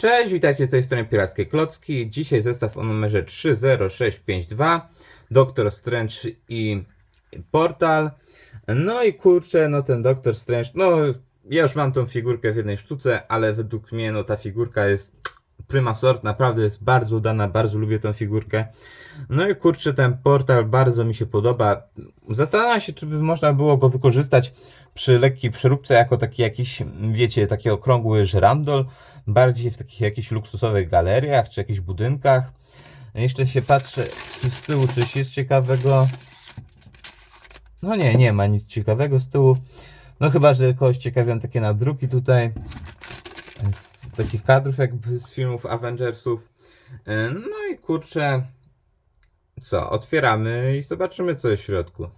Cześć, witajcie z tej strony Pirackie Klocki. Dzisiaj zestaw o numerze 30652, Doktor Strange i Portal. No i kurczę, no ten Doktor Strange, no ja już mam tą figurkę w jednej sztuce, ale według mnie no ta figurka jest prima sort, naprawdę jest bardzo udana, bardzo lubię tą figurkę. No i kurczę, ten portal bardzo mi się podoba. Zastanawiam się, czy by można było go wykorzystać przy lekkiej przeróbce jako taki jakiś, wiecie, taki okrągły żyrandol, bardziej w takich jakichś luksusowych galeriach, czy jakichś budynkach. Jeszcze się patrzę, z tyłu coś jest ciekawego. No nie, nie ma nic ciekawego z tyłu. No chyba, że kogoś ciekawią takie nadruki tutaj takich kadrów jakby z filmów Avengersów. E, No i kurczę, co, otwieramy i zobaczymy co jest w środku.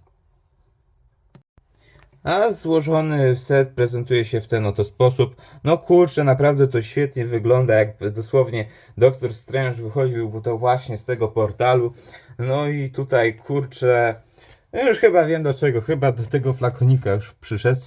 A złożony set prezentuje się w ten oto sposób. No kurczę, naprawdę to świetnie wygląda, jakby dosłownie Doktor Strange wychodził to właśnie z tego portalu. No i tutaj kurczę, już chyba wiem do czego, chyba do tego flakonika już przyszedł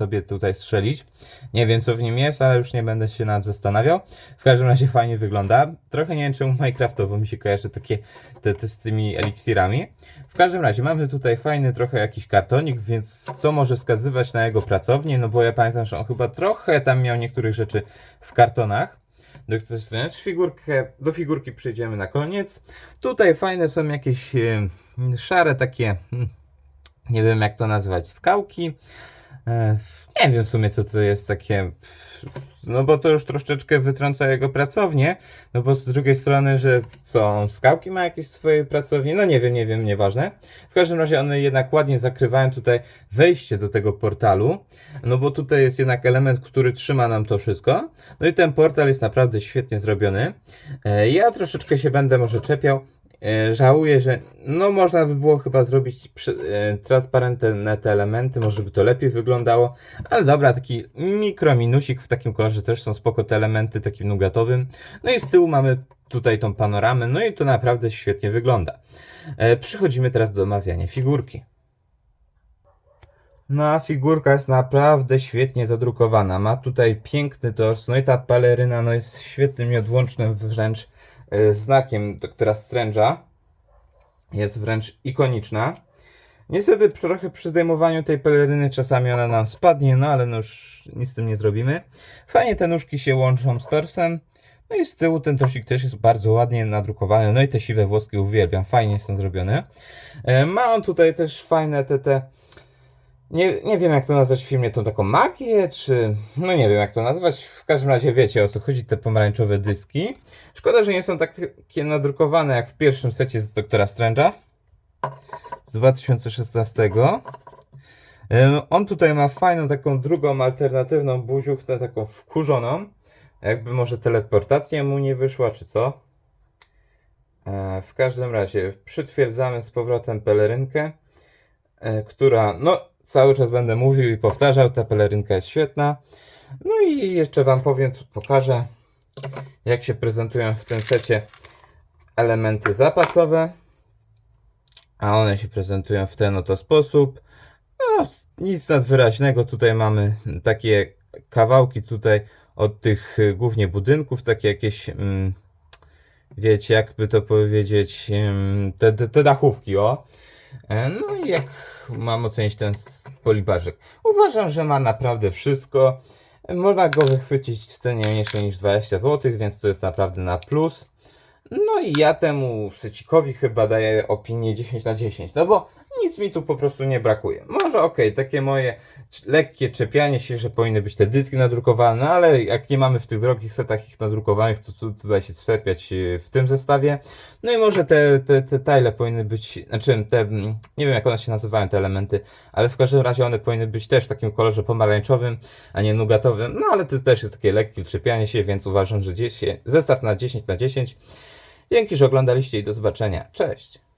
sobie tutaj strzelić. Nie wiem co w nim jest, ale już nie będę się nad zastanawiał. W każdym razie fajnie wygląda. Trochę nie wiem czemu Minecraftowo mi się kojarzy takie te, te z tymi eliksirami. W każdym razie mamy tutaj fajny trochę jakiś kartonik, więc to może wskazywać na jego pracownię, no bo ja pamiętam, że on chyba trochę tam miał niektórych rzeczy w kartonach. Doktor Strange, figurkę, do figurki przejdziemy na koniec. Tutaj fajne są jakieś e, szare takie, hmm, nie wiem jak to nazwać, skałki. E, nie wiem w sumie co to jest takie, no bo to już troszeczkę wytrąca jego pracownię, no bo z drugiej strony, że co, skałki ma jakieś swoje pracownie, no nie wiem, nie wiem, nieważne. W każdym razie one jednak ładnie zakrywają tutaj wejście do tego portalu, no bo tutaj jest jednak element, który trzyma nam to wszystko. No i ten portal jest naprawdę świetnie zrobiony. E, Ja troszeczkę się będę może czepiał, Żałuję, że no można by było chyba zrobić e, transparentne te elementy, może by to lepiej wyglądało, ale dobra, taki mikro minusik w takim kolorze też są spoko te elementy takim nugatowym. No i z tyłu mamy tutaj tą panoramę, no i to naprawdę świetnie wygląda. E, Przechodzimy teraz do omawiania figurki. No a figurka jest naprawdę świetnie zadrukowana. Ma tutaj piękny tors, no i ta peleryna no jest świetnym i odłącznym wręcz e, znakiem doktora Strange'a. Jest wręcz ikoniczna. Niestety trochę przy zdejmowaniu tej peleryny czasami ona nam spadnie, no ale no już nic z tym nie zrobimy. Fajnie te nóżki się łączą z torsem. No i z tyłu ten torsik też jest bardzo ładnie nadrukowany. No i te siwe włoski uwielbiam, fajnie są zrobione. Ma on tutaj też fajne te, te nie, nie wiem jak to nazwać w filmie, tą taką magię, czy... No nie wiem jak to nazwać, w każdym razie wiecie o co chodzi, te pomarańczowe dyski. Szkoda, że nie są takie nadrukowane jak w pierwszym secie z Doktora Strange'a z 2016. Ym, On tutaj ma fajną taką drugą alternatywną buziuchtę, taką wkurzoną. Jakby może teleportacja mu nie wyszła, czy co? E, W każdym razie przytwierdzamy z powrotem pelerynkę, e, która, no cały czas będę mówił i powtarzał, ta pelerynka jest świetna. No i jeszcze Wam powiem, pokażę, jak się prezentują w tym secie elementy zapasowe. A one się prezentują w ten oto sposób. No, nic nadwyraźnego. Tutaj mamy takie kawałki tutaj od tych y, głównie budynków, takie jakieś, mm, wiecie, jakby to powiedzieć, ym, te, te, te dachówki, o. E, No i jak mam ocenić ten polibarzek? Uważam, że ma naprawdę wszystko. Można go wychwycić w cenie mniejszej niż 20 zł, więc to jest naprawdę na plus. No i ja temu secikowi chyba daję opinię 10 na 10, no bo mi tu po prostu nie brakuje. Może okej, takie moje lekkie czepianie się, że powinny być te dyski nadrukowane, ale jak nie mamy w tych drogich setach ich nadrukowanych, to tu, tutaj się strzepiać e, w tym zestawie. No i może te, te, te tile powinny być, znaczy te, nie wiem jak one się nazywają te elementy, ale w każdym razie one powinny być też w takim kolorze pomarańczowym, a nie nugatowym, no ale to też jest takie lekkie czepianie się, więc uważam, że 10, zestaw na 10 na 10. Dzięki, że oglądaliście i do zobaczenia. Cześć!